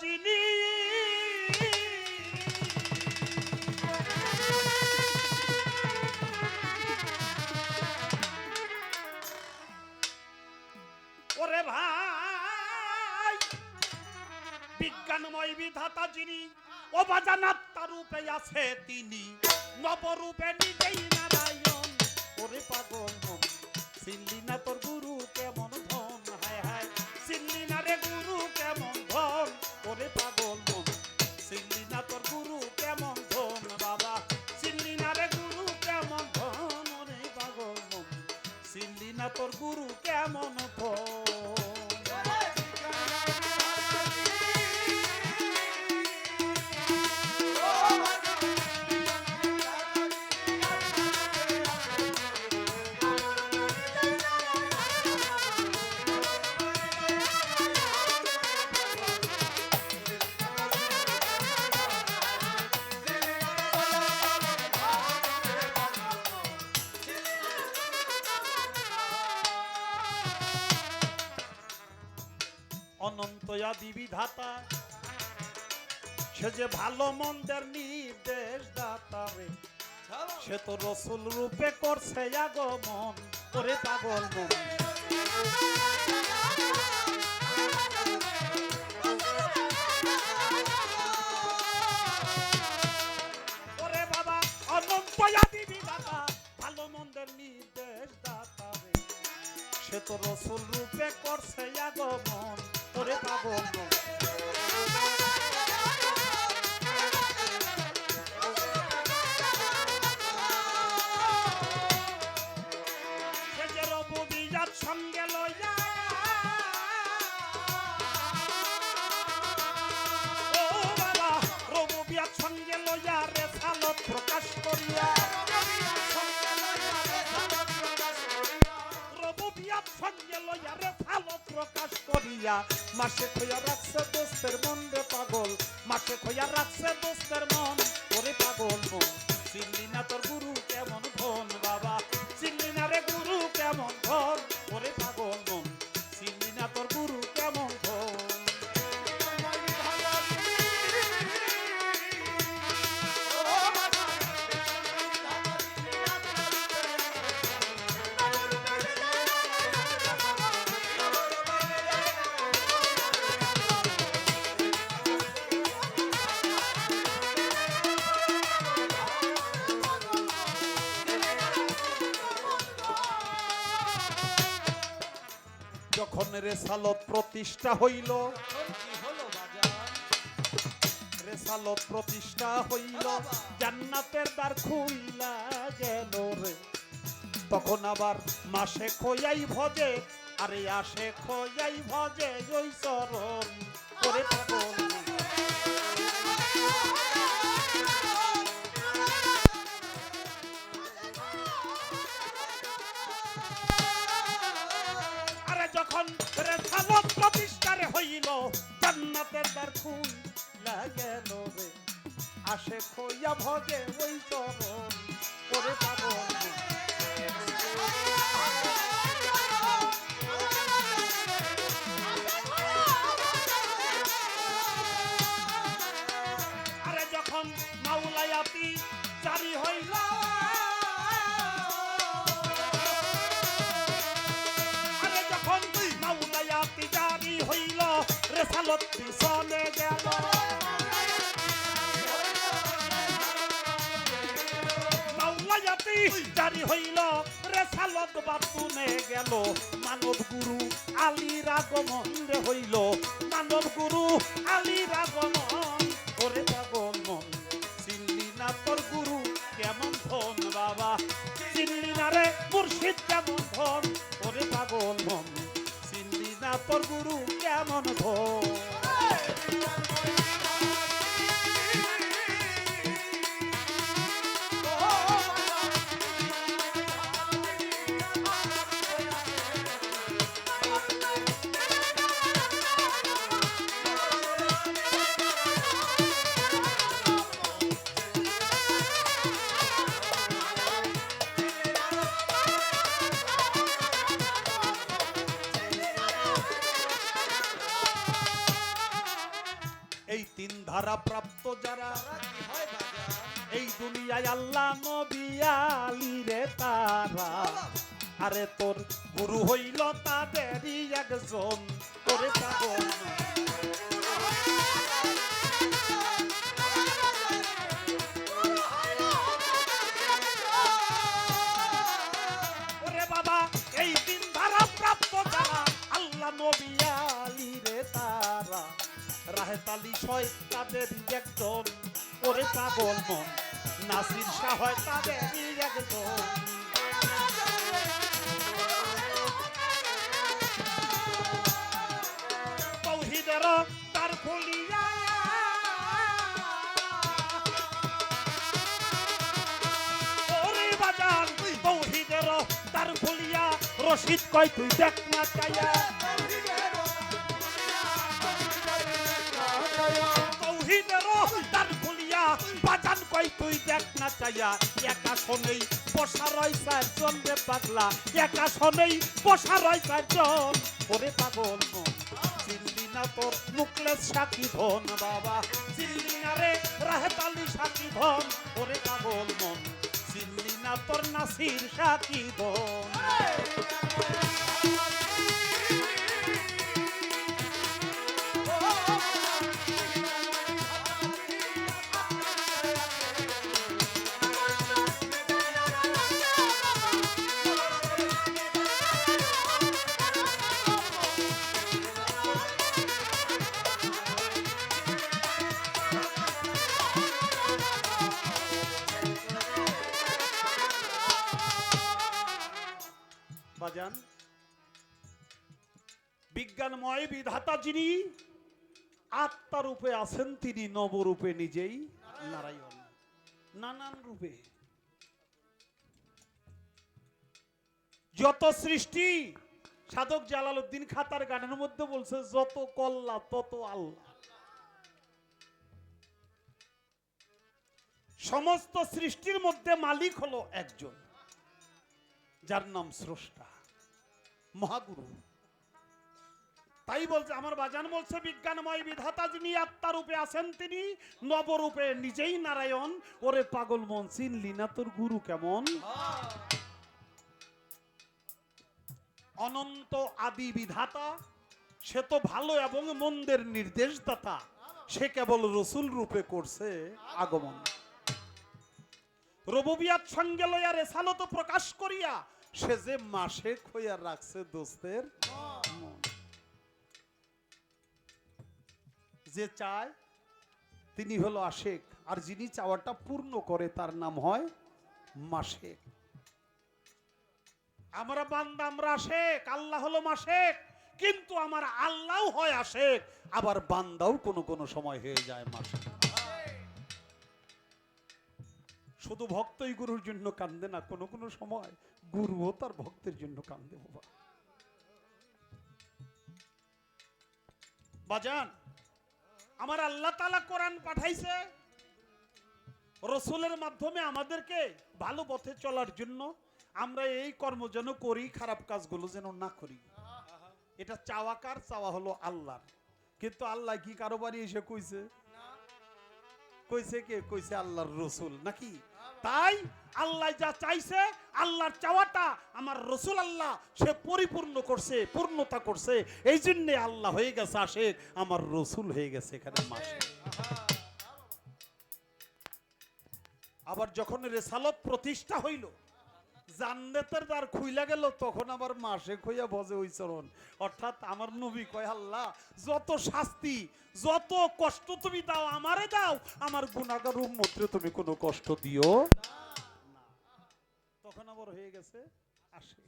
ভাই তিনি নবরূপে নিজেই নারায়ণ। ওরে পাগল চিনলি না তোর গুরু? তোর গুরু কেমন ধন অনন্ত আদি বিধাতা সে যে ভালো মন্দের নির্দেশ দাতা রে। সে তো রসুল রূপে করছে আগমন ওরে পাগল মন সে তো রসুল রূপে করছে আগমন ওরে পাগল মাসে খোয়া রাখছে দোস্তের মন রে পাগল। মাসে খোয়া রাখছে দোস্তের মন, ওরে পাগল মন। চিনলি না তোর গুরু কেমন ধন? যখন রেসালত প্রতিষ্ঠা হইল। রেসালত প্রতিষ্ঠা হইল। জান্নাতের দ্বার খুইলা গেল রে। তখন আবার মাসে খোয়াই ভজে আরে আসে খোয়াই ভজে ওই চরণ। করে পাগল। জান্নাতের দ্বার খুইলা গেল রে আসে খোয়া ভজে ওই চরণ করে পাগল। রেসালত পিছনে গেল। জারি হইল, রেসালত বাতুনে গেল। মানব গুরু আলীর আগমন রে হইল। মানব গুরু আলীর আগমন ওরে পাগল মন চিনলি না তোর গুরু কেমন ধন বাবা? চিনলি না রে মুর্শিদ কেমন ধন? ওরে পাগল মন চিনলি না তোর গুরু কেমন তিন প্রাপ্ত যারা এই দুনিয়ায় আল্লাহ নবী রে তারা। আরে তোর গুরু হইল তাদেরই একজন আল্লাহ নবী আলী রে তারা। রাহে তালি ছয় তাদের একজন ওরে পাগল মন। নাসির শাহ হয় তাদেরই একজন তার তার ফলিয়া। রশিদ কয়, তুই দেখ না চাইয়া তৌহিদের তার ফলিয়া বাজান কয় তুই দেখ না চাইয়া। একা শোনেই বসা রয় চারজন রে পাগলা একা শোনেই বসা রয় চারজন ওরে পাগল চিনলি না তোর মুকলেস সাকি ধন বাবা? চিনলি না রে রাহেতালি সাকি ধন, ওরে পাগল মন, চিনলি না তোর নাসির সাকি ধন। বিজ্ঞানময় বিধাতা যিনি, আত্মা রূপে আছেন তিনি নবরূপে নিজেই নারায়ণ। নানান রূপে। যত সৃষ্টি, সাধক জালালউদ্দিন খাতার গানের মধ্যে বলছে, যত কল্লা, তত আল্লাহ সমস্ত সৃষ্টির মধ্যে মালিক হলো একজন, যার নাম স্রষ্টা, মহাগুরু। তাই বলছে, আমার বাজান বলছে, বিজ্ঞানময় বিধাতা যিনি আত্মা রূপে আছেন তিনি, নবরূপে নিজেই নারায়ণ। ওরে পাগল মন চিনলি না তোর গুরু কেমন? অনন্ত আদি বিধাতা, সে তো ভালো এবং মন্দের নির্দেশদাতা। সে কেবল রসুল রূপে করছে আগমন। রববিয়াত সঙ্গে লইয়া রেসালত প্রকাশ করিয়া, সে যে মাসে খইয়া রাখছে দোস্তের যে চায়, তিনি হলো আশেক। আর যিনি চাওয়াটা পূর্ণ করে, তার নাম হয় মাসেক আমরা বান্দা, আমরা আশেক। আল্লাহ হলো মাসেক কিন্তু আমার আল্লাহ হয় আশেক। আবার বান্দাও কোনো কোনো সময় হয়ে যায় মাসেক শুধু ভক্তই গুরুর জন্য কান্দে না, কোনো কোনো সময় গুরুও তার ভক্তের জন্য কান্দে বাবা। বাজান আমার আল্লাহ তালা কোরআন পাঠাইছে। রসুলের মাধ্যমে আমাদেরকে ভালো পথে চলার জন্য আমরা এই কর্ম যেন করি খারাপ কাজগুলো যেন না করি। এটা চাওয়া কার চাওয়া হলো আল্লাহর। কিন্তু আল্লাহ কি কারও বাড়ি এসে কইছে? কইছে কে? কইছে আল্লাহর রসুল। নাকি? তাই আল্লাহ যা চাইছে, আল্লাহর চাওয়াটা আমার রসুল আল্লাহ, সে পরিপূর্ণ করছে, পূর্ণতা করছে। এই জন্যে আল্লাহ হয়ে গেছে আসে আমার রসুল হয়ে গেছে এখানে মাসে আবার যখন রেসালত প্রতিষ্ঠা হইল, জান্নাতের দ্বার খুইলা গেল, তখন আবার মাসে খইয়া বজে ওই চরণ অর্থাৎ আমার নবী কয়, আল্লাহ, যত শাস্তি, যত কষ্ট তুমি দাও, আমারে দাও, আমার গুণাগার উম্মতরে তুমি কোনো কষ্ট দিও না। আবার হয়ে গেছে, আসে।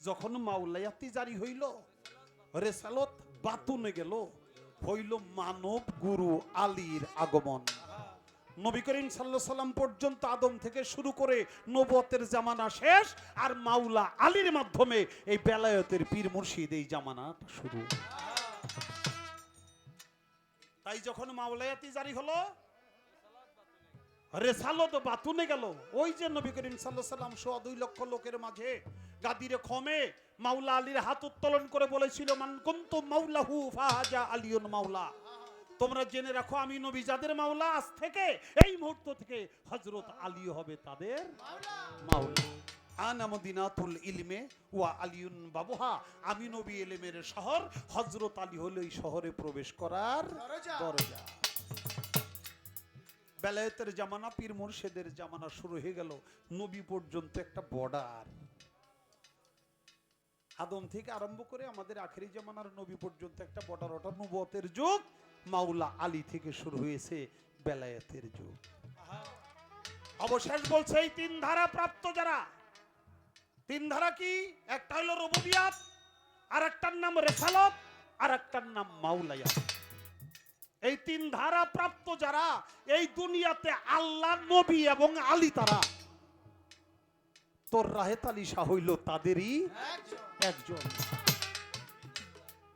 যখন মাওলায়াতি জারি হইল, রেসালত বাতুনে গেল, হইল মানব গুরু আলীর আগমন। নবী করিম সাল্লাহ সাল্লাম পর্যন্ত আদম থেকে শুরু করে নবতের জামানা শেষ, আর মাওলা আলীর মাধ্যমে এই বেলায়তের পীর মুর্শিদ এই জামানাটা শুরু। তাই যখন মাওলায়াতি জারি হলো রেসালত বাতুনে গেল। ওই যে নবী করিম সাল্লাহ সাল্লাম সোয়া দুই লক্ষ লোকের মাঝে গাদিরে খমে মাওলা আলীর হাত উত্তোলন করে বলেছিল মান ফাহাজা আলিয়ুন মাওলা। তোমরা জেনে রাখো আমি নবী যাদের মাওলা আজ থেকে এই মুহূর্ত থেকে হজরত আলী হবে তাদের মাওলা। আনা মদিনাতুল ইলমে ওয়া আলিউন বাবুহা। আমি নবী এলেমের শহর হজরত আলী হলো এই শহরে প্রবেশ করার দরজা। বেলায়েতের জামানা, পীর মুর্শেদের জামানা শুরু হয়ে গেল নবী পর্যন্ত একটা বর্ডার আদম থেকে আরম্ভ করে আমাদের আখেরি জামানার নবী পর্যন্ত একটা বর্ডার ওটা নবতের যুগ, মাওলা আলী থেকে শুরু হয়েছে বেলায়েতের যুগ। অবশেষ বলছে এই তিন ধারা প্রাপ্ত যারা, তিন ধারা কি? একটা হলো রবুবিয়াত আর একটার নাম রেসালত আর একটার নাম মাওলায়া। এই তিন ধারা প্রাপ্ত যারা, এই দুনিয়াতে আল্লাহ নবী এবং আলী তারা। তোর রাহেত আলী শাহ হইল তাদেরই একজন।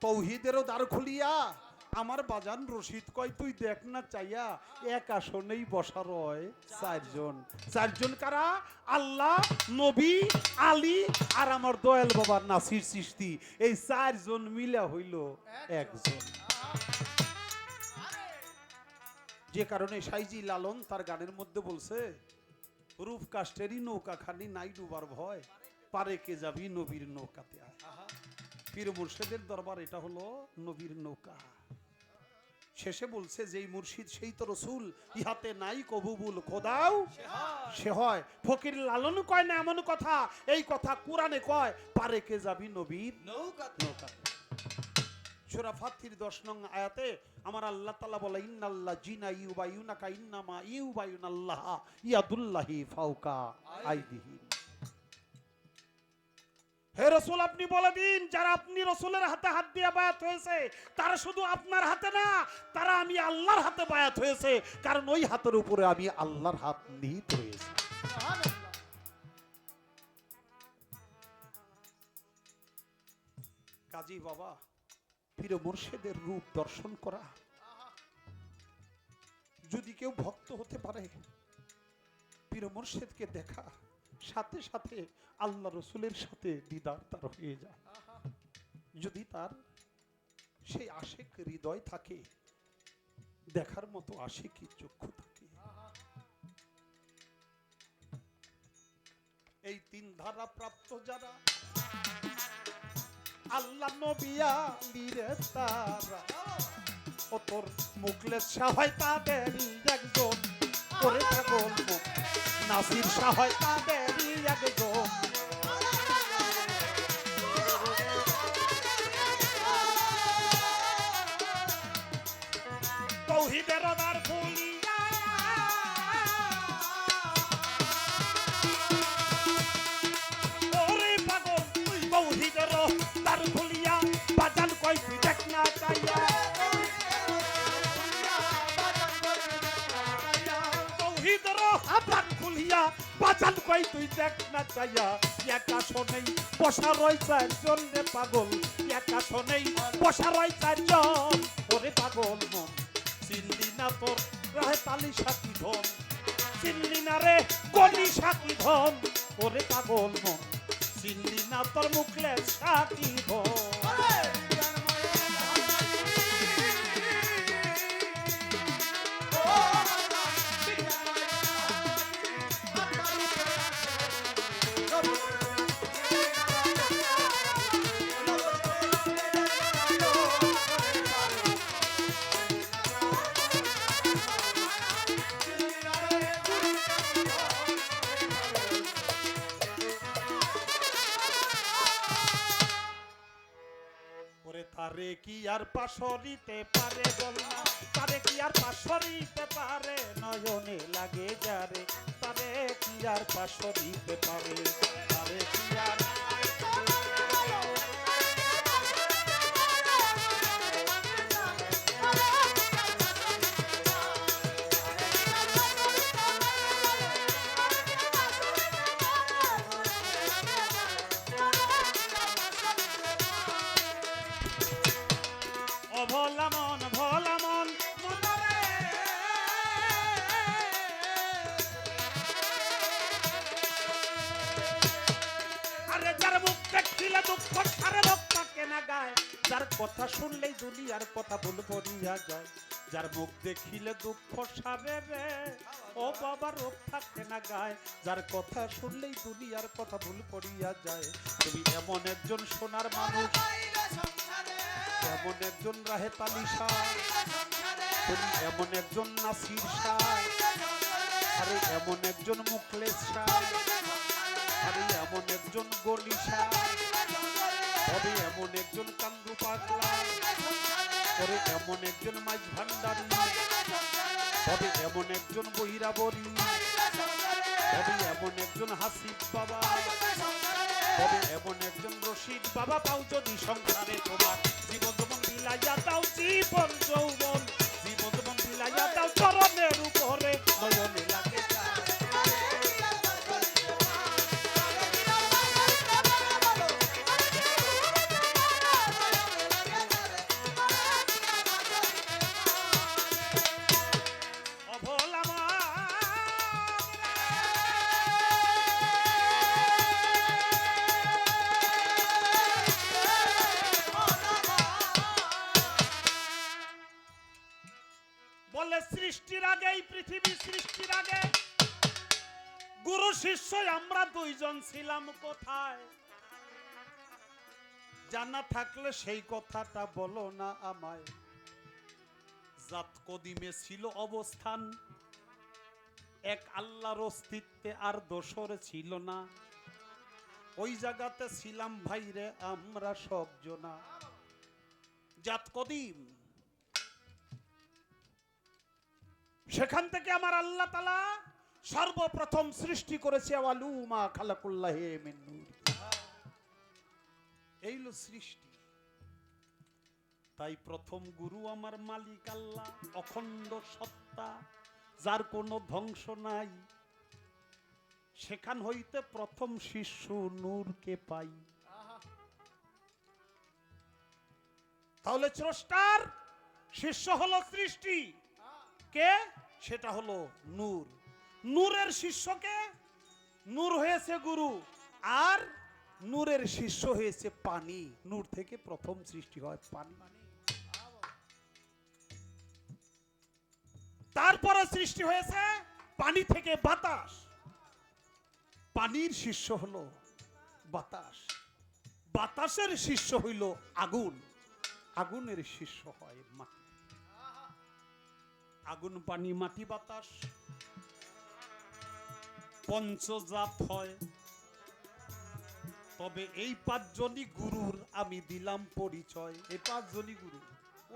তৌহিদেরও দ্বার খুলিয়া, আমার বাজান রশিদ কয়, তুই দেখ না চাইয়া এক আসনেই বসা রয় চারজন। চারজন কারা? আল্লাহ, নবী, আলী আর আমার দয়াল বাবার নাসির সৃষ্টি। এই চারজন মিলা হইল একজন। যে কারণে সাইজি লালন তার গানের মধ্যে বলছে রূপ কাষ্টেরই নৌকা খানি নাই ডুবার ভয় পারে কে যাবি নবীর নৌকাতে পীর মুর্শিদের দরবার এটা হলো নবীর নৌকা। শেষে বলছে যেই মুর্শিদ সেই তো রসুল ইহাতে নাই কবুবুল খোদাও সে হয়। ফকির লালন কয় না এমন কথা এই কথা কোরআনে কয় পারে কে যাবি নবীর নৌকাতে। নৌকাতে। সূরা ফাতির 10 নং আয়াতে আমার আল্লাহ তাআলা বলে ইন্নাল্লাহ জিনা ইউবায়ুনাকা ইন্নামা ইউবায়ুনাল্লাহ ইয়াদুল্লাহি আইদিহিম হে রসুল আপনি বলে দিন যারা আপনি রসুলের হাতে হাত দিয়ে বায়াত হয়েছে তারা শুধু আপনার হাতে না তারা আমি আল্লাহর হাতে বায়াত হয়েছে কারণ ওই হাতের উপরে আমি আল্লাহর হাত নিহিত হয়েছে। কাজী বাবা পীর মুর্শেদের রূপ দর্শন করা। যদি কেউ ভক্ত হতে পারে পীর মুর্শেদকে দেখা, সাথে সাথে আল্লাহ রসুলের সাথে দিদার তার হয়ে যায়। যদি তার সেই আশেক হৃদয় থাকে, দেখার মতো আশেকি চক্ষু থাকে। এই তিন ধারা প্রাপ্ত যারা আল্লাহ নবিয়া লিরে তারা। ও তোর মুখলেস সাহায় তাদেরই একজন, করে থাকল নাসির সাহায় তাদেরই একজন। তৌহিদের দ্বার খুলিয়া কই তুই দেখ না চাইয়া একা শোনেই বসা রয় চারজন রে পাগল। একা শোনেই বসা রয় চারজন ওরে পাগল মন, চিনলি না তোর রাহে তালি সাথী ধন? চিনলি না রে গলি সাথী ধন? ওরে পাগল মন, চিনলি না তোর মুখলে সাথী ধন? তারে কি আর পাশরিতে পারে বল না তারে কি আর পাশরিতে পারে? নয়নে লাগে যারে। তারে কি আর পাশরিতে পারে? তারে ও ভোলা মন ভোলা মন। আরে যার মুখ দেখিলে দুঃখ সারে লোক তাকে না গায়। যার কথা শুনলেই দুনিয়ার কথা ভুল পড়িয়া যায়। যার মুখ দেখিলে দুঃখ সারে রে ও বাবা রোগ থাকে না গায়। যার কথা শুনলেই দুনিয়ার কথা ভুল করিয়া যায়। তুমি এমন একজন সোনার মানুষ। এমন একজন রাহে তালিশা তুমি এমন একজন নাসির শাহ আরে এমন একজন মুখলেস শাহ আরে এমন একজন গলি শাহ এমন একজন কান্দু পাগলা। তবে এমন একজন মাছ ভান্ডারী তবে এমন একজন বহিরাবরী তবে এমন একজন হাসিব বাবা। তবে এমন একজন রশিদ। বাবা, পাও যদি সংসারে তোমার। জীবন যেমন বিলাইয়া দাও, জীবন যৌবন। জীবন যেমন বিলাইয়া দাও, চরণের উপরে নয়নে ছিলাম কোথায়? জানা থাকলে সেই কথাটা বলো না আমায়। জাত কদিমে ছিল অবস্থান। এক আল্লাহর অস্তিত্বে আর দোসর ছিল না। ওই জায়গাতে ছিলাম ভাইরে, আমরা সব জনা জাত কদিম। সেখান থেকে আমার আল্লাহ তালা সর্বপ্রথম সৃষ্টি করেছে এই সৃষ্টি। তাই প্রথম গুরু আমার মালিক আল্লাহ, অখণ্ড সত্তা, যার কোনো ধ্বংস নাই। সেখান হইতে প্রথম শিশু নূরকে পাই। তাহলে স্রষ্টার শিষ্য হলো সৃষ্টি। কে? সেটা হলো নূর। নূরের শিষ্যকে নূর হয়েছে গুরু, আর নূরের শিষ্য হয়েছে পানি। নূর থেকে প্রথম সৃষ্টি হয় পানি। তারপরে সৃষ্টি হয়েছে পানি থেকে বাতাস। পানির শিষ্য হলো বাতাস। বাতাসের শিষ্য হইল আগুন। আগুনের শিষ্য হয় মাটি। আগুন, পানি, মাটি, বাতাস। পঞ্চজাত হয়। তবে এই পাঁচজনই গুরুর, আমি দিলাম পরিচয়। এই পাঁচজনই গুরু।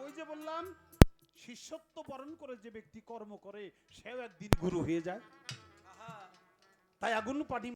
ওই যে বললাম, শিষ্যত্ব বরণ করে যে ব্যক্তি কর্ম করে, সেও একদিন গুরু হয়ে যায়। তাই আগুন পানি